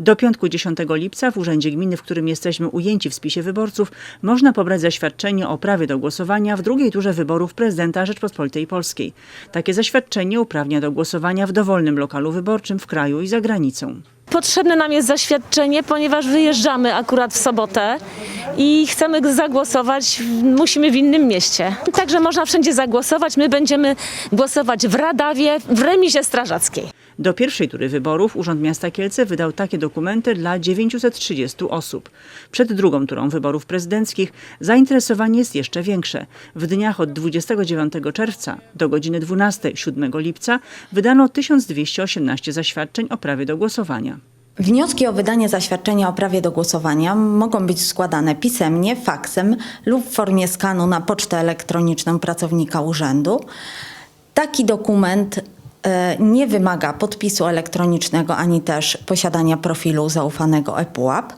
Do piątku 10 lipca w Urzędzie Gminy, w którym jesteśmy ujęci w spisie wyborców, można pobrać zaświadczenie o prawie do głosowania w drugiej turze wyborów prezydenta Rzeczpospolitej Polskiej. Takie zaświadczenie uprawnia do głosowania w dowolnym lokalu wyborczym w kraju i za granicą. Potrzebne nam jest zaświadczenie, ponieważ wyjeżdżamy akurat w sobotę i chcemy zagłosować, musimy w innym mieście. Także można wszędzie zagłosować. My będziemy głosować w Radawie, w remizie strażackiej. Do pierwszej tury wyborów Urząd Miasta Kielce wydał takie dokumenty dla 930 osób. Przed drugą turą wyborów prezydenckich zainteresowanie jest jeszcze większe. W dniach od 29 czerwca do godziny 12 7 lipca wydano 1218 zaświadczeń o prawie do głosowania. Wnioski o wydanie zaświadczenia o prawie do głosowania mogą być składane pisemnie, faksem lub w formie skanu na pocztę elektroniczną pracownika urzędu. Taki dokument nie wymaga podpisu elektronicznego ani też posiadania profilu zaufanego ePUAP.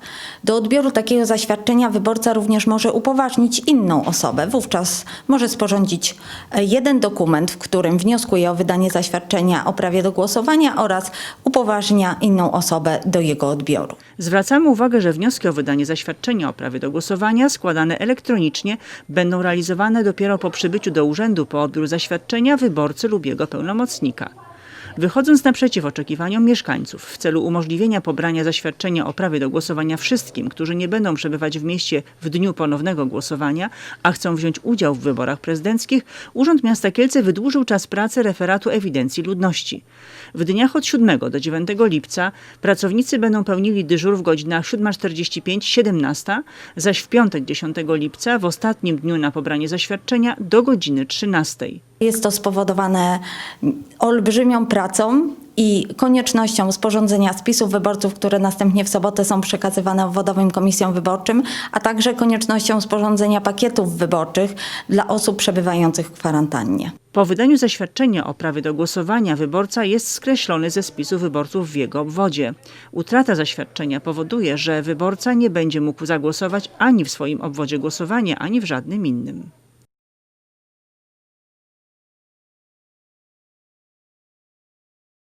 Do odbioru takiego zaświadczenia wyborca również może upoważnić inną osobę. Wówczas może sporządzić e, jeden dokument, w którym wnioskuje o wydanie zaświadczenia o prawie do głosowania oraz upoważnia inną osobę do jego odbioru. Zwracamy uwagę, że wnioski o wydanie zaświadczenia o prawie do głosowania składane elektronicznie będą realizowane dopiero po przybyciu do urzędu po odbiór zaświadczenia wyborcy lub jego pełnomocnika. Wychodząc naprzeciw oczekiwaniom mieszkańców w celu umożliwienia pobrania zaświadczenia o prawie do głosowania wszystkim, którzy nie będą przebywać w mieście w dniu ponownego głosowania, a chcą wziąć udział w wyborach prezydenckich, Urząd Miasta Kielce wydłużył czas pracy referatu ewidencji ludności. W dniach od 7 do 9 lipca pracownicy będą pełnili dyżur w godzinach 7.45-17, zaś w piątek 10 lipca, w ostatnim dniu na pobranie zaświadczenia, do godziny 13. Jest to spowodowane olbrzymią pracą i koniecznością sporządzenia spisów wyborców, które następnie w sobotę są przekazywane obwodowym komisjom wyborczym, a także koniecznością sporządzenia pakietów wyborczych dla osób przebywających w kwarantannie. Po wydaniu zaświadczenia o prawie do głosowania wyborca jest skreślony ze spisu wyborców w jego obwodzie. Utrata zaświadczenia powoduje, że wyborca nie będzie mógł zagłosować ani w swoim obwodzie głosowania, ani w żadnym innym.